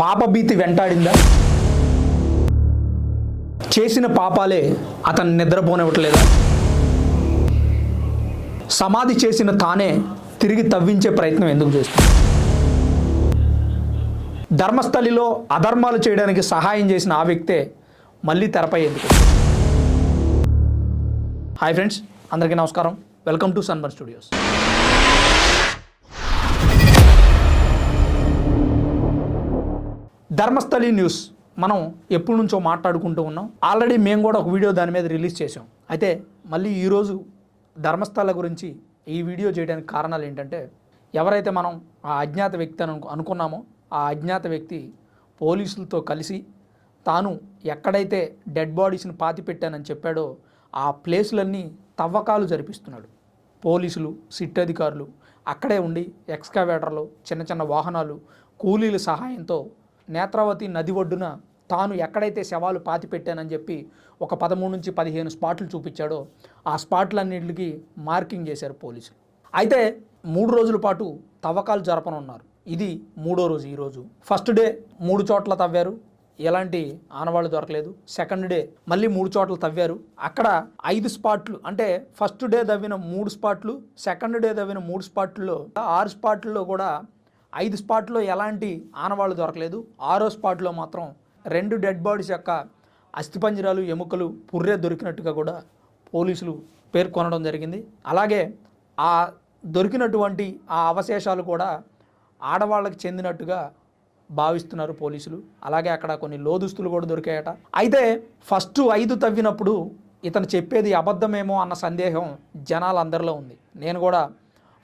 పాపభీతి వెంటాడిందా? చేసిన పాపాలే అతను నిద్రపోనివ్వట్లేదా? సమాధి చేసిన తానే తిరిగి తవ్వించే ప్రయత్నం ఎందుకు చేస్తుంది? ధర్మస్థలిలో అధర్మాలు చేయడానికి సహాయం చేసిన ఆ వ్యక్తే మళ్ళీ తెరపై ఎందుకు హాయ్ ఫ్రెండ్స్ అందరికీ నమస్కారం. Welcome to Sunbur studios. Dharmasthali news. మనం ఎప్పటి నుంచో మాట్లాడుకుంటూ ఉన్నాం. ఆల్రెడీ మేము కూడా ఒక వీడియో దాని మీద రిలీజ్ చేసాం అయితే మళ్ళీ ఈరోజు ధర్మస్థల గురించి ఈ వీడియో చేయడానికి కారణాలు ఏంటంటే ఎవరైతే మనం ఆ అజ్ఞాత వ్యక్తి అని అనుకున్నామో ఆ అజ్ఞాత వ్యక్తి పోలీసులతో కలిసి తాను ఎక్కడైతే డెడ్ బాడీస్ని పాతి పెట్టానని చెప్పాడో ఆ ప్లేసులన్నీ తవ్వకాలు జరిపిస్తున్నాడు. పోలీసులు సిట్ అధికారులు అక్కడే ఉండి ఎక్స్కావేటర్లు చిన్న చిన్న వాహనాలు కూలీల సహాయంతో నేత్రావతి నది ఒడ్డున తాను ఎక్కడైతే శవాలు పాతి పెట్టానని చెప్పి ఒక పదమూడు నుంచి పదిహేను స్పాట్లు చూపించాడో ఆ స్పాట్లన్నింటికి మార్కింగ్ చేశారు పోలీసులు. అయితే మూడు రోజుల పాటు తవ్వకాలు జరపనున్నారు. ఇది మూడో రోజు ఈరోజు ఫస్ట్ డే మూడు చోట్ల తవ్వారు. ఎలాంటి ఆనవాళ్ళు దొరకలేదు. సెకండ్ డే మళ్ళీ మూడు చోట్ల తవ్వారు. అక్కడ ఐదు స్పాట్లు అంటే ఫస్ట్ డే తవ్విన మూడు స్పాట్లు సెకండ్ డే తవ్విన మూడు స్పాట్లలో ఆరు స్పాట్లలో కూడా ఐదు స్పాట్లో ఎలాంటి ఆనవాళ్ళు దొరకలేదు. ఆరో స్పాట్లో మాత్రం రెండు డెడ్ బాడీస్ యొక్క అస్థిపంజరాలు ఎముకలు పుర్రె దొరికినట్టుగా కూడా పోలీసులు పేర్కొనడం జరిగింది. అలాగే ఆ దొరికినటువంటి ఆ అవశేషాలు కూడా ఆడవాళ్ళకి చెందినట్టుగా భావిస్తున్నారు పోలీసులు. అలాగే అక్కడ కొన్ని లోదుస్తులు కూడా దొరికాయట. అయితే ఫస్ట్ ఐదు తవ్వినప్పుడు ఇతను చెప్పేది అబద్ధమేమో అన్న సందేహం జనాలందరిలో ఉంది. నేను కూడా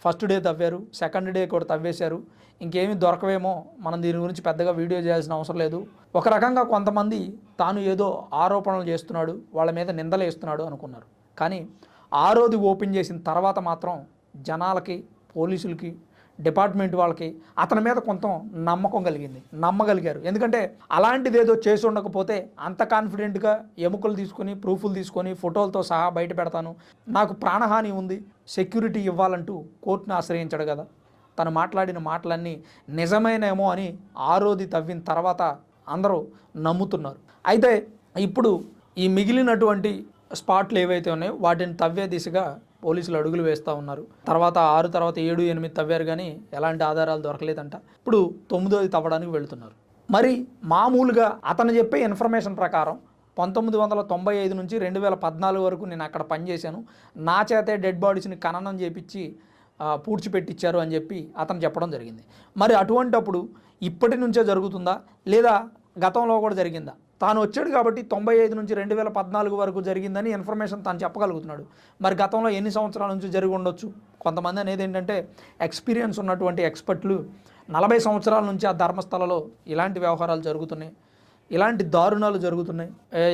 ఫస్ట్ డే తవ్వారు సెకండ్ డే కూడా తవ్వేశారు. ఇంకేమీ దొరకవేమో మనం దీని గురించి పెద్దగా వీడియో చేయాల్సిన అవసరం లేదు. ఒక రకంగా కొంతమంది తాను ఏదో ఆరోపణలు చేస్తున్నాడు వాళ్ళ మీద నిందలు వేస్తున్నాడు అనుకున్నారు. కానీ ఆరోది ఓపెన్ చేసిన తర్వాత మాత్రం జనాలకి పోలీసులకి డిపార్ట్మెంట్ వాళ్ళకి అతని మీద కొంత నమ్మకం కలిగింది. నమ్మగలిగారు. ఎందుకంటే అలాంటిది ఏదో చేసి ఉండకపోతే అంత కాన్ఫిడెంట్గా ఎముకలు తీసుకొని ప్రూఫ్లు తీసుకొని ఫోటోలతో సహా బయట పెడతాను. నాకు ప్రాణహాని ఉంది. సెక్యూరిటీ ఇవ్వాలంటూ కోర్టును ఆశ్రయించాడు కదా. తను మాట్లాడిన మాటలన్నీ నిజమేనేమో అని ఆరోది తవ్విన తర్వాత అందరూ నమ్ముతున్నారు. అయితే ఇప్పుడు ఈ మిగిలినటువంటి స్పాట్లు ఏవైతే ఉన్నాయో వాటిని తవ్వే దిశగా పోలీసులు అడుగులు వేస్తూ ఉన్నారు. తర్వాత ఆరు తర్వాత ఏడు ఎనిమిది తవ్వారు కానీ ఎలాంటి ఆధారాలు దొరకలేదంట. ఇప్పుడు తొమ్మిదోది తవ్వడానికి వెళుతున్నారు. మరి మామూలుగా అతను చెప్పే ఇన్ఫర్మేషన్ ప్రకారం పంతొమ్మిది వందల తొంభై ఐదు నుంచి రెండు వేల పద్నాలుగు వరకు నేను అక్కడ పనిచేశాను నా చేతే డెడ్ బాడీస్ని ఖననం చేపించి పూడ్చిపెట్టిచ్చారు పూడ్చిపెట్టించారు అని చెప్పి అతను చెప్పడం జరిగింది. మరి అటువంటప్పుడు ఇప్పటి నుంచే జరుగుతుందా? లేదా గతంలో కూడా జరిగిందా? తాను వచ్చాడు కాబట్టి తొంభై ఐదు నుంచి రెండు వేల పద్నాలుగు వరకు జరిగిందని ఇన్ఫర్మేషన్ తాను చెప్పగలుగుతున్నాడు. మరి గతంలో ఎన్ని సంవత్సరాల నుంచి జరిగి ఉండొచ్చు? కొంతమంది అనేది ఏంటంటే ఎక్స్పీరియన్స్ ఉన్నటువంటి ఎక్స్పర్ట్లు. నలభై సంవత్సరాల నుంచి ఆ ధర్మస్థలలో ఇలాంటి వ్యవహారాలు జరుగుతున్నాయి. ఇలాంటి దారుణాలు జరుగుతున్నాయి.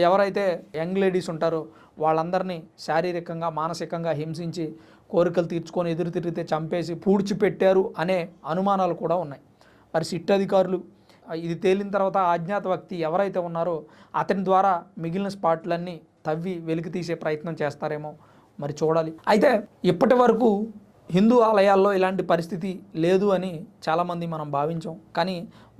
ఎవరైతే యంగ్ లేడీస్ ఉంటారో వాళ్ళందరినీ శారీరకంగా మానసికంగా హింసించి కోరికలు తీర్చుకొని ఎదురు తిరిగితే చంపేసి పూడ్చిపెట్టారు అనే అనుమానాలు కూడా ఉన్నాయి. మరి సిట్ అధికారులు ఇది తేలిన తర్వాత అజ్ఞాత వ్యక్తి ఎవరైతే ఉన్నారో అతని ద్వారా మిగిలిన స్పాట్లన్నీ తవ్వి వెలికి తీసే ప్రయత్నం చేస్తారేమో మరి చూడాలి. అయితే ఇప్పటి వరకు హిందూ ఆలయాల్లో ఇలాంటి పరిస్థితి లేదు అని చాలామంది మనం భావించాం. కానీ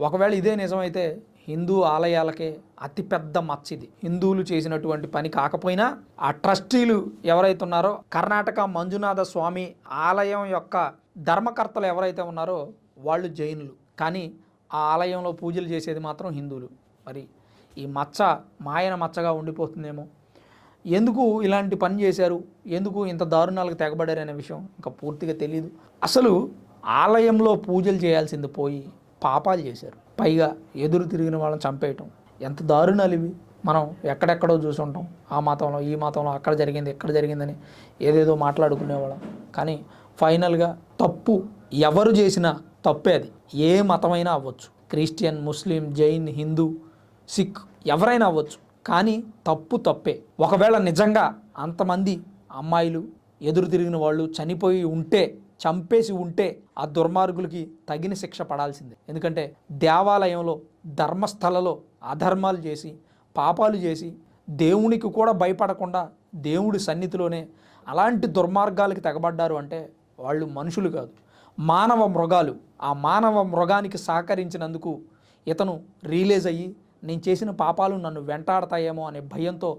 ఒకవేళ ఇదే నిజమైతే హిందూ ఆలయాలకే అతిపెద్ద మచ్చిది. హిందువులు చేసినటువంటి పని కాకపోయినా ఆ ట్రస్టీలు ఎవరైతే ఉన్నారో కర్ణాటక మంజునాథ స్వామి ఆలయం యొక్క ధర్మకర్తలు ఎవరైతే ఉన్నారో వాళ్ళు జైనులు. కానీ ఆ ఆలయంలో పూజలు చేసేది మాత్రం హిందువులు. మరి ఈ మచ్చ మాయన మచ్చగా ఉండిపోతుందేమో. ఎందుకు ఇలాంటి పని చేశారు? ఎందుకు ఇంత దారుణాలకు తెగబడారు అనే విషయం ఇంకా పూర్తిగా తెలియదు అసలు ఆలయంలో పూజలు చేయాల్సింది పోయి పాపాలు చేశారు. పైగా ఎదురు తిరిగిన వాళ్ళని చంపేయటం. ఎంత దారుణాలు ఇవి. మనం ఎక్కడెక్కడో చూసుంటాం. ఆ మతంలో ఈ మతంలో అక్కడ జరిగింది ఇక్కడ జరిగిందని ఏదేదో మాట్లాడుకునేవాళ్ళం. కానీ ఫైనల్గా తప్పు ఎవరు చేసినా తప్పే అది. ఏ మతమైనా అవ్వచ్చు. క్రిస్టియన్ ముస్లిం జైన్ హిందూ సిక్ ఎవరైనా అవ్వచ్చు. కానీ తప్పు తప్పే. ఒకవేళ నిజంగా అంతమంది అమ్మాయిలు ఎదురు తిరిగిన వాళ్ళు చనిపోయి ఉంటే చంపేసి ఉంటే ఆ దుర్మార్గులకి తగిన శిక్ష పడాల్సిందే. ఎందుకంటే దేవాలయంలో ధర్మస్థలలో అధర్మాలు చేసి పాపాలు చేసి దేవునికి కూడా భయపడకుండా దేవుడి సన్నిధిలోనే అలాంటి దుర్మార్గాలకి తెగబడ్డారు అంటే వాళ్ళు మనుషులు కాదు. మానవ మృగాలు. ఆ మానవ మృగానికి సహకరించినందుకు ఇతను రిలీజ్ అయ్యి నేను చేసిన పాపాలు నన్ను వెంటాడతాయేమో అనే భయంతో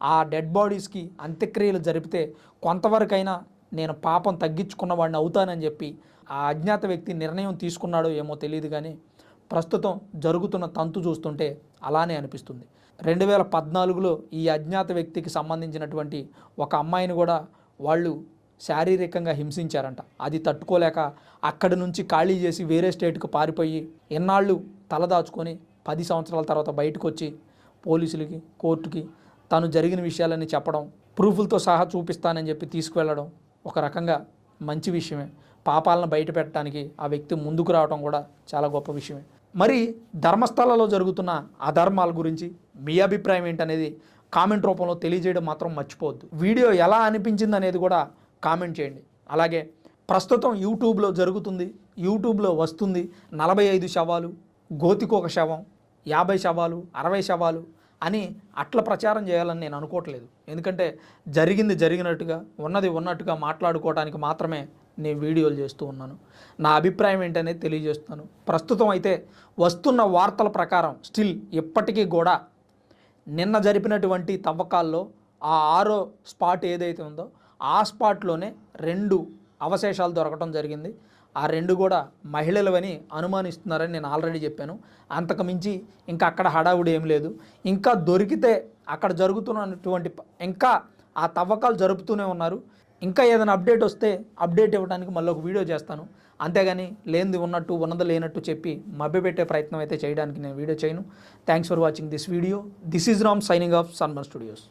ఆ డెడ్ బాడీస్కి అంత్యక్రియలు జరిపితే కొంతవరకైనా నేను పాపం తగ్గించుకున్న వాడిని అవుతానని చెప్పి ఆ అజ్ఞాత వ్యక్తి నిర్ణయం తీసుకున్నాడో ఏమో తెలియదు కానీ ప్రస్తుతం జరుగుతున్న తంతు చూస్తుంటే అలానే అనిపిస్తుంది. రెండు వేల పద్నాలుగులో ఈ అజ్ఞాత వ్యక్తికి సంబంధించినటువంటి ఒక అమ్మాయిని కూడా వాళ్ళు శారీరకంగా హింసించారంట. అది తట్టుకోలేక అక్కడి నుంచి ఖాళీ చేసి వేరే స్టేట్కి పారిపోయి ఎన్నాళ్ళు తలదాచుకొని పది సంవత్సరాల తర్వాత బయటకు వచ్చి పోలీసులకి కోర్టుకి తను జరిగిన విషయాలన్నీ చెప్పడం ప్రూఫ్లతో సహా చూపిస్తానని చెప్పి తీసుకువెళ్ళడం ఒక రకంగా మంచి విషయమే. పాపాలను బయట పెట్టడానికి ఆ వ్యక్తి ముందుకు రావడం కూడా చాలా గొప్ప విషయమే. మరి ధర్మస్థలాల్లో జరుగుతున్న అధర్మాల గురించి మీ అభిప్రాయం ఏంటనేది కామెంట్ రూపంలో తెలియజేయడం మాత్రం మర్చిపోవద్దు. వీడియో ఎలా అనిపించింది అనేది కూడా కామెంట్ చేయండి. అలాగే ప్రస్తుతం యూట్యూబ్లో జరుగుతుంది యూట్యూబ్లో వస్తుంది నలభై ఐదు శవాలు గోతికొక శవం యాభై శవాలు అరవై శవాలు అని అట్ల ప్రచారం చేయాలని నేను అనుకోవట్లేదు. ఎందుకంటే జరిగింది జరిగినట్టుగా ఉన్నది ఉన్నట్టుగా మాట్లాడుకోవడానికి మాత్రమే నేను వీడియోలు చేస్తూ ఉన్నాను. నా అభిప్రాయం ఏంటనేది తెలియజేస్తున్నాను. ప్రస్తుతం అయితే వస్తున్న వార్తల ప్రకారం స్టిల్ ఇప్పటికీ కూడా నిన్న జరిపినటువంటి తవ్వకాల్లో ఆ ఆరో స్పాట్ ఏదైతే ఉందో ఆ స్పాట్లోనే రెండు అవశేషాలు దొరకడం జరిగింది. ఆ రెండు కూడా మహిళలవని అనుమానిస్తున్నారని నేను ఆల్రెడీ చెప్పాను. అంతకు మించి ఇంకా అక్కడ హడావుడి ఏం లేదు. ఇంకా దొరికితే అక్కడ జరుగుతున్నటువంటి ఇంకా ఆ తవ్వకాలు జరుపుతూనే ఉన్నారు. ఇంకా ఏదైనా అప్డేట్ వస్తే అప్డేట్ ఇవ్వడానికి మళ్ళీ ఒక వీడియో చేస్తాను. అంతేగాని లేనిది ఉన్నట్టు ఉన్నది లేనట్టు చెప్పి మభ్యపెట్టే ప్రయత్నం అయితే చేయడానికి నేను వీడియో చేయను. Thanks for watching this video this is Ram signing off Sunman studios